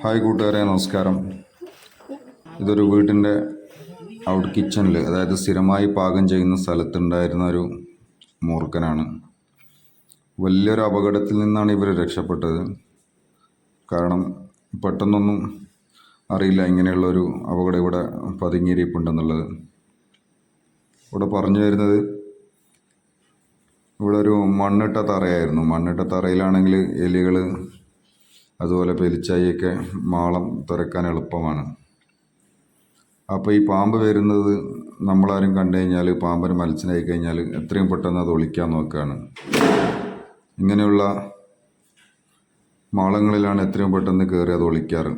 Hi കൂട്ടുകാരെ നമസ്കാരം. ഇതൊരു വീട്ടിന്റെ ഔട്ട് കിച്ചണിൽ അതായത് സ്ഥിരമായി പാകം ചെയ്യുന്ന സ്ഥലത്തുണ്ടായിരുന്ന ഒരു മൂർഖനാണ്. വലിയൊരു അപകടത്തിൽ നിന്നാണ് ഇവർ രക്ഷപ്പെട്ടത്. കാരണം പെട്ടെന്നൊന്നും അറിയില്ല ഇങ്ങനെയുള്ളൊരു അപകടം ഇവിടെ പതുങ്ങിയിരിപ്പുണ്ടെന്നുള്ളത്. ഇവിടെ പറഞ്ഞു വരുന്നത് ഇവിടെ ഒരു മണ്ണിട്ട തറയായിരുന്നു. മണ്ണിട്ട തറയിലാണെങ്കിൽ എലികൾ അതുപോലെ പെലിച്ചായിയൊക്കെ മാളം തുരക്കാൻ എളുപ്പമാണ്. അപ്പോൾ ഈ പാമ്പ് വരുന്നത് നമ്മളാരും കണ്ടു കഴിഞ്ഞാൽ പാമ്പിന് മത്സ്യനായി കഴിഞ്ഞാൽ എത്രയും പെട്ടെന്ന് അത് ഒളിക്കാൻ നോക്കുകയാണ് ഇങ്ങനെയുള്ള മാളങ്ങളിലാണ് എത്രയും പെട്ടെന്ന് കയറി അത് ഒളിക്കാറ്.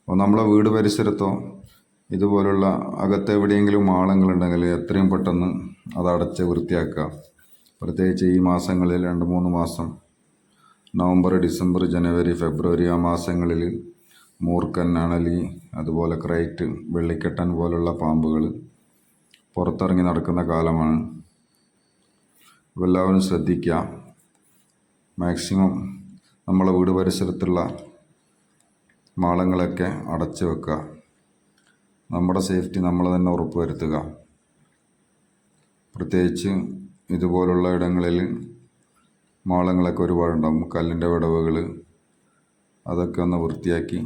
അപ്പോൾ നമ്മളെ വീട് പരിസരത്തോ ഇതുപോലുള്ള അകത്തെവിടെയെങ്കിലും മാളങ്ങളുണ്ടെങ്കിൽ എത്രയും പെട്ടെന്ന് അത് അടച്ച് വൃത്തിയാക്കുക. പ്രത്യേകിച്ച് ഈ മാസങ്ങളിൽ രണ്ട് മൂന്ന് മാസം നവംബർ ഡിസംബർ ജനുവരി ഫെബ്രുവരി ആ മാസങ്ങളിൽ മൂർക്കൻ അണലി അതുപോലെ ക്രൈറ്റ് വെള്ളിക്കെട്ടൻ പോലുള്ള പാമ്പുകൾ പുറത്തിറങ്ങി നടക്കുന്ന കാലമാണ്. എല്ലാവരും ശ്രദ്ധിക്കുക. മാക്സിമം നമ്മളെ വീട് പരിസരത്തുള്ള മാളങ്ങളൊക്കെ അടച്ചു വെക്കുക. നമ്മുടെ സേഫ്റ്റി നമ്മൾ തന്നെ ഉറപ്പുവരുത്തുക. പ്രത്യേകിച്ച് ഇതുപോലുള്ള ഇടങ്ങളിൽ മാളങ്ങളൊക്കെ ഒരുപാടുണ്ടാകും കല്ലിന്റെ വിടവുകൾ അതൊക്കെ ഒന്ന് വൃത്തിയാക്കി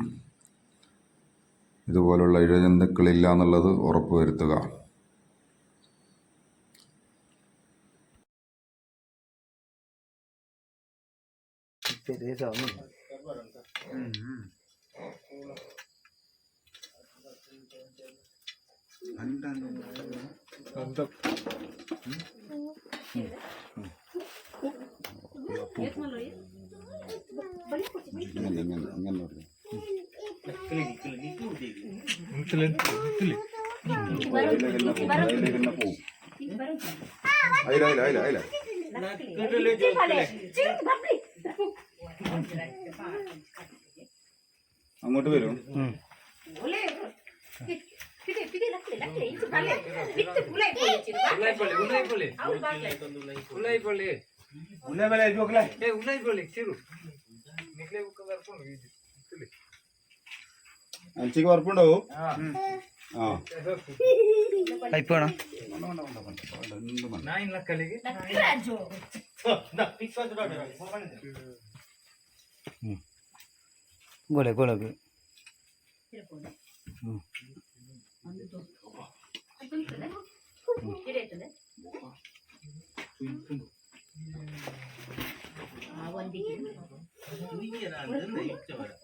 ഇതുപോലുള്ള ഇഴജന്തുക്കളില്ല എന്നുള്ളത് ഉറപ്പ് വരുത്തുക അങ്ങോട്ട് വരും. మంచిగా వరకు ఉండవు అయిపోయినా గోలే గోలకు ಒಂದಿಗೆ നീയനാണ് നയിച്ചവരാ